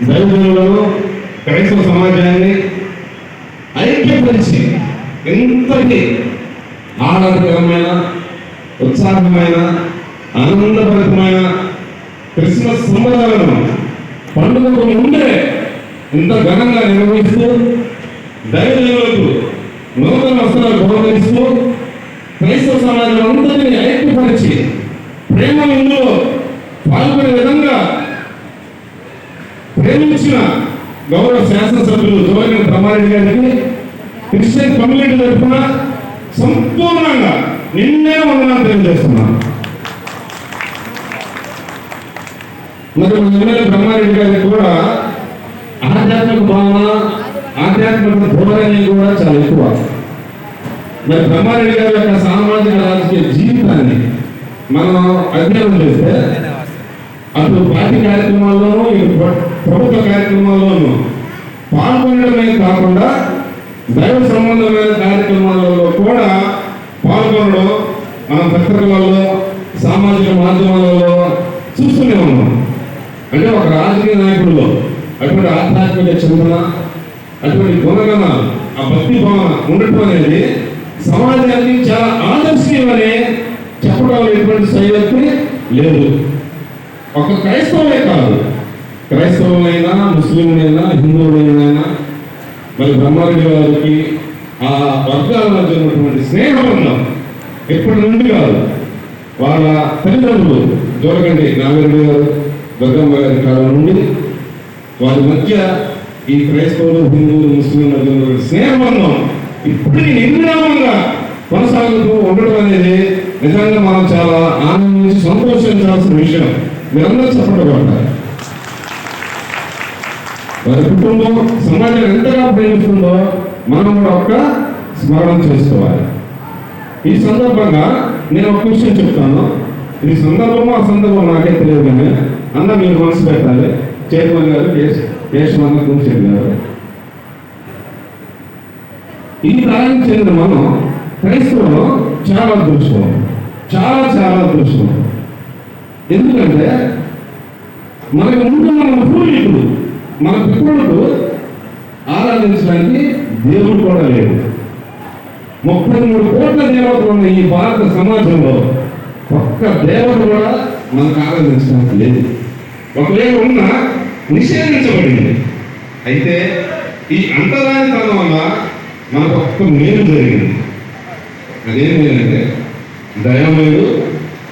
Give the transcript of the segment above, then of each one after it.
దైవజనులను క్రైస్తవ సమాజాన్ని ఐక్యపరిచి ఎంతటి ఆహ్లాదకరమైన ఉత్సాహమైన ఆనందభరితమైన క్రిస్మస్ సంబరాలను పండుగకు ముందే ఇంత ఘనంగా నిర్వహిస్తూ దైవజనులకు నూతన వస్త్రాలు గౌరవిస్తూ క్రైస్తవ సమాజం అంతటి ఐక్యపరిచి ప్రేమ ఇందులో పాల్గొనే విధంగా ప్రేమించిన గౌరవ శాసనసభ్యులు జోగిన ప్రమారెడ్డి గారికి క్రిస్టియన్ కమ్యూనిటీ తరఫున సంపూర్ణంగా నిన్నే వందనాలు తెలియజేస్తున్నాను. మరి ఎమ్మెల్యే బ్రహ్మారెడ్డి గారికి కూడా ఆధ్యాత్మిక భావన ఆధ్యాత్మిక ధోరణి కూడా చాలా ఎక్కువ. మరి బ్రహ్మారెడ్డి గారి యొక్క సామాజిక రాజకీయ జీవితాన్ని మనం అధ్యయనం చేస్తే అటు పార్టీ కార్యక్రమాల్లోనూ ప్రభుత్వ కార్యక్రమాల్లోనూ పాల్గొనడమే కాకుండా దైవ సంబంధమైన కార్యక్రమాలలో కూడా పాల్గొనడం మన పత్రికలలో సామాజిక మాధ్యమాలలో చూస్తూనే ఉన్నాం. అంటే ఒక రాజకీయ నాయకుడిలో అటువంటి ఆధ్యాత్మిక చింతన అటువంటి గుణగణాలు ఆ భక్తి భావన ఉండటం అనేది సమాజానికి చాలా ఆదర్శనీయమని చెప్పడం ఎటువంటి సైలెంట్ లేదు. ఒక క్రైస్తవమే కాదు. క్రైస్తవులైనా ముస్లింలైనా హిందువులైనా మరి బ్రహ్మారెడ్డి వారికి ఆ వర్గాల మధ్య ఉన్నటువంటి స్నేహబంధం ఎప్పటి నుండి కాదు. వాళ్ళ తల్లిదండ్రులు దొరకండి నాగరెడ్డి గారు దుర్గమ్మ గారి కాలం నుండి. వారి మధ్య ఈ క్రైస్తవులు హిందువులు ముస్లింల మధ్య ఉన్నటువంటి స్నేహబంధం ఇప్పటికీ నిర్విరామంగా కొనసాగుతూ ఉండటం అనేది నిజంగా మనం చాలా ఆనందించి సంతోషించాల్సిన విషయం. మీరందరూ చెప్పబడ్డారు వారి కుటుంబం సమాజం ఎంతగా ప్రేమిస్తుందో మనం కూడా ఒక్క స్మరణ చేసుకోవాలి. ఈ సందర్భంగా నేను ఒక విషయం చెప్తాను. ఈ సందర్భము ఆ సందర్భం నాకే తెలియదు కానీ అన్న మీరు మనసు పెట్టాలి. చైర్మన్ గారు కేశవన్న గురించి గారు. ఈ ప్రాణం చెందిన మనం క్రైస్తవులు చాలా అదృష్టం. చాలా చాలా అదృష్టం. ఎందుకంటే మనకు ముందు మనం పూర్వీకుడు మన పితృలకు ఆరాధించడానికి దేవుడు కూడా లేడు. ముప్పై మూడు కోట్ల దేవతలు ఉన్న ఈ భారత సమాజంలో ఒక్క దేవత కూడా మనకు ఆరాధించడానికి లేదు. ఒకవేళ ఉన్న నిషేధించబడింది. అయితే ఈ అంతరాయతనం వల్ల మనకు ఒక్క మేలు జరిగింది. అదేం లేదంటే దయామయుడు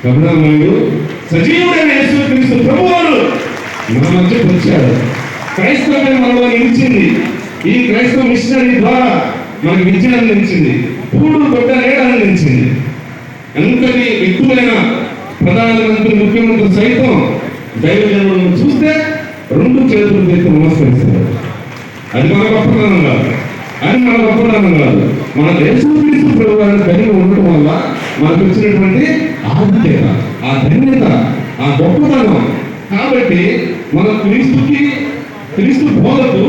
కరుణామయుడు సజీవుడైన యేసుక్రీస్తు ప్రభువారు మన మధ్యకు వచ్చాడు క్రైస్తవం మనలో నిలిచింది. ఈ క్రైస్తవ మిషనరీ ద్వారా మనకు విద్య అందించింది పూడు దొడ్డ నేడ అందించింది ఎంతటి వ్యక్తులైన ప్రధానమంత్రి ముఖ్యమంత్రి సైతం దైవజనులను చూస్తే రెండు చేతులు చేతి నమస్కరిస్తారు. అది మన గొప్పతనం కాదు. అది మన గొప్పతనం కాదు. మన దేశం ప్రభుత్వాన్ని కలిగి ఉండటం వల్ల మనకు వచ్చినటువంటి ఆధిక్యత ఆ ధన్యత ఆ గొప్పతనం. కాబట్టి మన క్రీస్తుకి క్రీస్తు బోధకు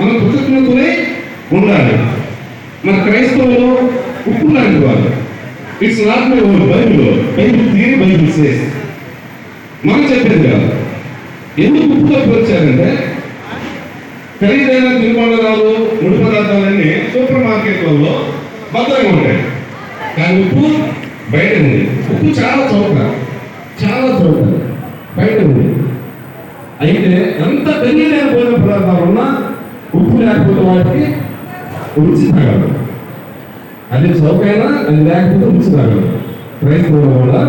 మన కృతజ్ఞతలే ఉండాలి. మన క్రైస్తవులు ఉప్పు లాంటి వారు. It's not my own Bible Bible తీరి బైబిల్ సేస్ మనం చెప్పేది కాదు. ఎందుకు ఉప్పుతో పోల్చారంటే ఖరీదైన తినుబండరాలు ముడి పదార్థాలన్నీ సూపర్ మార్కెట్లలో భద్రంగా ఉంటాయి. కానీ ఉప్పు బయట ఉంది. ఉప్పు చాలా చౌక చాలా చౌక బయట ఉంది. అయితే ఎంత ఖరీదైన లేకపోయిన పదార్థాలు ఉన్నా ఉప్పు లేకపోతే వాటికి రుచి తగలదు. అది చౌకైనా అది లేకపోతే రుచి తగలదు. క్రైస్తవులు కూడా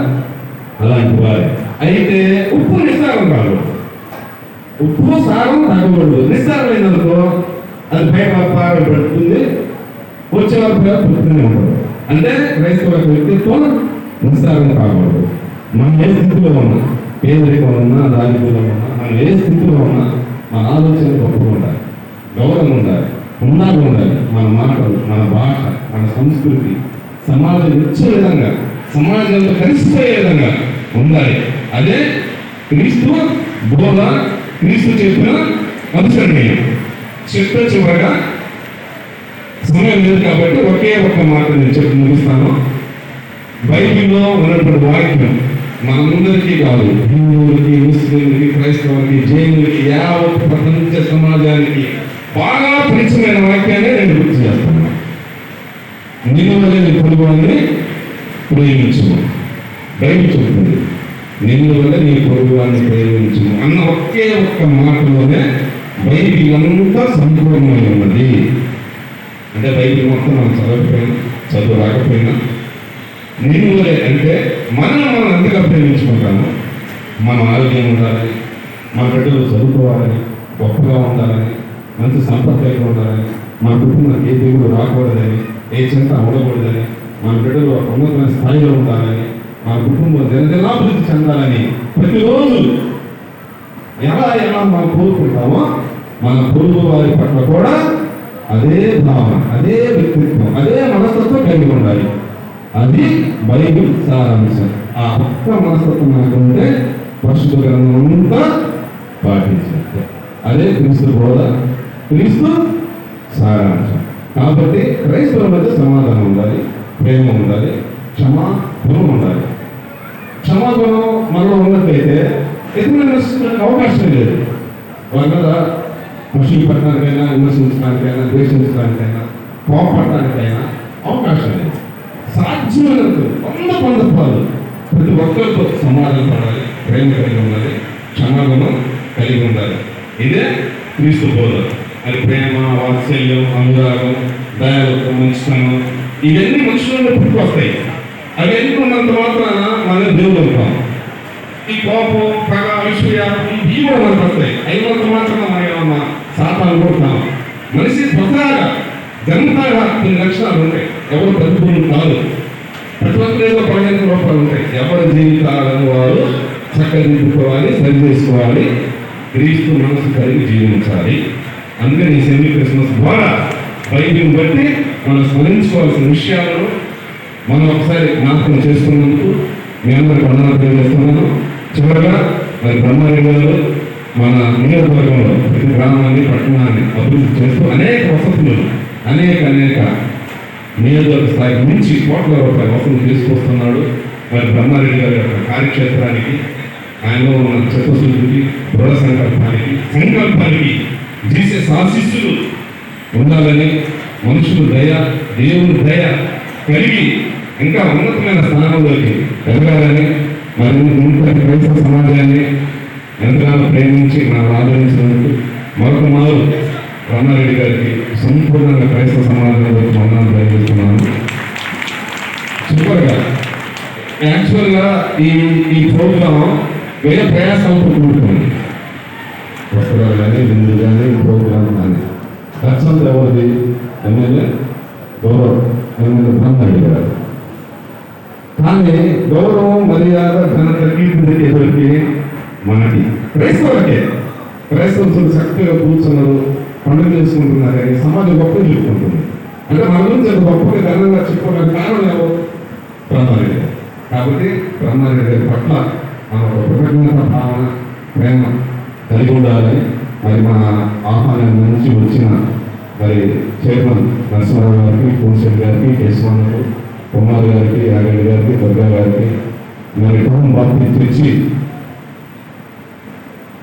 అలాంటి వారు. అయితే ఉప్పు నిస్సారం కాదు. ఉప్పు సారం తాగకూడదు. నిస్సారమైనందుకో అది బయట పారబడి పెడుతుంది వచ్చే వరకు పుట్టుకునే ఉండదు అంటే క్రైస్తవ వ్యక్తిత్వం నిస్సారం కాకూడదు. మనం ఏ స్థితిలో ఉన్నా పేదరికం ఉన్నా దారిద్ర్యంలో ఉన్నా మనం ఏ స్థితిలో ఉన్నా మన ఆలోచన గొప్పగా ఉండాలి గౌరవం ఉండాలి ఉండాలి ఉండాలి. మన మాటలు మన భాష మన సంస్కృతి సమాజం ఇచ్చే విధంగా సమాజంలో కలిసిపోయే విధంగా ఉండాలి. అదే క్రీస్తు బోధ క్రీస్తు చెప్పిన అనుసరణీయం చెప్తే చివరగా సమయం లేదు కాబట్టి ఒకే ఒక్క మాట నేను చెప్పి ముగిస్తాను. బైబిల్లో ఉన్నటువంటి వాక్యం మనందరికీ కాదు హిందువులకి ముస్లింలకి క్రైస్తవులకి జైనులకి యావత్ ప్రపంచ సమాజానికి బాగా పరిచయమైన వాక్యాన్ని నేను గుర్తు చేస్తాను నిన్ను వల్ల నీ పొరుగువాన్ని ప్రేమించు బైబిల్ చెప్తుంది నిన్ను వల్ల నీ పొరుగువాన్ని ప్రేమించు అన్న ఒకే ఒక్క మాటలోనే బైబిల్ అంతా సంపూర్ణమై ఉన్నది అంటే బైబిల్ మొత్తం మనం చదవకపోయినా చదువు రాకపోయినా నిన్నులే అంటే మనం మనం ఎంతగా ప్రేమించుకుంటాము మన ఆరోగ్యం ఉండాలని మన బిడ్డలు చదువుకోవాలని గొప్పగా ఉండాలని మంచి సంపత్తిగా ఉండాలని మన కుటుంబం ఏ దేవుడు రాకూడదని ఏ చింత ఉండకూడదని మన బిడ్డలు ఉన్నతమైన స్థాయిలో ఉండాలని మన కుటుంబం దినదినాభివృద్ధి చెందాలని ప్రతిరోజు ఎలా ఎలా మనం కోరుకుంటామో మన పొరుగు వారి పట్ల కూడా అదే భావన అదే వ్యక్తిత్వం అదే మనస్తత్వం కలిగి ఉండాలి. అది బైబిల్ సారాంశం. ఆ ఒక్క మనస్తత్వం మనకు పరిశుద్ధ గ్రంథం అంతా పాటించినట్టే అదే క్రీస్తు బోధ క్రీస్తు సారాంశం. కాబట్టి క్రైస్తవుల మధ్య సమాధానం ఉండాలి ప్రేమ ఉండాలి క్షమాగుణం ఉండాలి. క్షమాగుణం మనలో ఉన్నట్లయితే ఎదురు అవకాశం లేదు. వాళ్ళ మీద మనుషులు పట్టడానికైనా విమర్శించడానికైనా ద్వేషించడానికైనా కోపడటానికైనా అవకాశం లేదు. వంద సందర్భాలు ప్రతి ఒక్కరితో సమాధానం పడాలి ప్రేమ కలిగి ఉండాలి క్షమాగుణం కలిగి ఉండాలి. ఇదే క్రీస్తు బోధ. అది ప్రేమ వాత్సల్యం అనురాగం దయాలత్వం మంచితనం ఇవన్నీ మనుషులలో పుట్టుకొస్తాయి అవన్నీ ఉన్నంత మాత్రాన మనం దేవుడు అవుతాం ఈ కోపం పగ విషయ ఇవి మనకు వస్తాయి. అయినంత మాత్రం మనం ఏమన్నా సాతాలు కొడుతున్నాం మనిషి స్వతహాగా జన్మతాగా కొన్ని లక్షణాలు ఉంటాయి. ఎవరు ప్రతికూలం కాదు. ప్రతి పదిహేను రూపాయలు ఉంటాయి. ఎవరి జీవితాలను వారు చక్కదిద్దుకోవాలి సరి చేసుకోవాలి క్రీస్తు మనసు కలిగి జీవించాలి. అందుకని ఈ సెమీ క్రిస్మస్ ద్వారా బైబిల్ బట్టి మనం స్మరించుకోవాల్సిన విషయాలను మనం ఒకసారి జ్ఞాపకం చేసుకున్నందుకు మీ అందరికి వందనాలు తెలియజేస్తున్నాను. చివరగా మరి బ్రహ్మారెడ్డి మన నియోజకవర్గంలో ప్రతి గ్రామాన్ని పట్టణాన్ని అభివృద్ధి చేస్తూ అనేక వసతులు అనేక అనేక నియోజకవర్గ స్థాయికి మించి కోట్ల రూపాయల వసతులు తీసుకొస్తున్నాడు మరి బ్రహ్మారెడ్డి గారి యొక్క కార్యక్షేత్రానికి ఆయనలో ఉన్న చిత్తశుద్ధికి దృఢ సంకల్పానికి సంకల్పానికి చేసే ఆశీస్సులు ఉండాలని మనుషులు దయ దేవుని దయ కలిగి ఇంకా ఉన్నతమైన స్థానంలోకి ఎదగాలని మరి ఇంత క్రైస్తవ సమాజాన్ని ఎంతగానో ప్రేమించి మనం ఆదరించినందుకు మరొక మారు రమణారెడ్డి గారికి సంపూర్ణంగా క్రైస్తవ సమాజంలో మన్నాను చివరిగా యాక్చువల్గా ఈ ఈ ప్రోగ్రాం వేరే ప్రయాసంతో కూడుకుంది వస్త్రాలు కానీ విందు కానీ ప్రోగ్రాం కానీ. ఖర్చు ఎవరిది? ఎమ్మెల్యే? గౌరవ్. ఎమ్మెల్యే బ్రహ్మరెడ్డి గారు. కానీ గౌరవం మర్యాద ఘనత కీర్తి ఎవరికి? మనకి. క్రైస్తవులకే. క్రైస్తవులు చక్కగా కూర్చున్నారు పండుగ చేసుకుంటున్నారు కానీ సమాజం గొప్ప చెప్పుకుంటుంది. అంటే మన గురించి అంత గొప్పగా ఘనంగా చెప్పుకోవడానికి కారణం ఎవరు కాబట్టి బ్రహ్మారెడ్డి పట్ల మన ఒక కృతజ్ఞత భావన ప్రేమ కలిగి ఉండాలని మరి మన ఆహ్వానం నుంచి వచ్చిన మరి చైర్మన్ నరసింహరావు గారికి కోన్సెల్ గారికి కేశవానికి కుమార్ గారికి యాగండి గారికి దుర్గా గారికి మరి కుటుంబం బాబు తెచ్చి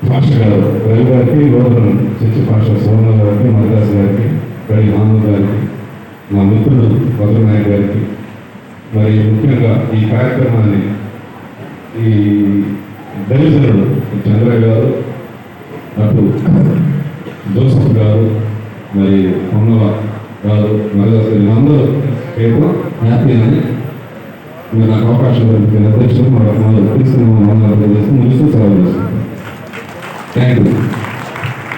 భాష గారు రవి గారికి గోధుమ చర్చి భాష సోమ గారికి మద్రాసు గారికి గడి ఆనంద్ గారికి మా మిత్రుడు భద్రనాయక్ గారికి మరి ముఖ్యంగా ఈ కార్యక్రమాన్ని ఈ దళితులు చంద్రయ్య గారు అటు జోసఫ్ గారు మరి పొన్నవ గారు మరదాస్ గారు అందరూ హ్యాపీ అని మీరు నాకు అవకాశం దొరికింది అధ్యక్షులు మన తీసుకున్న మన ముగిస్తూ సెలవు చేసుకుంటాం థ్యాంక్ యూ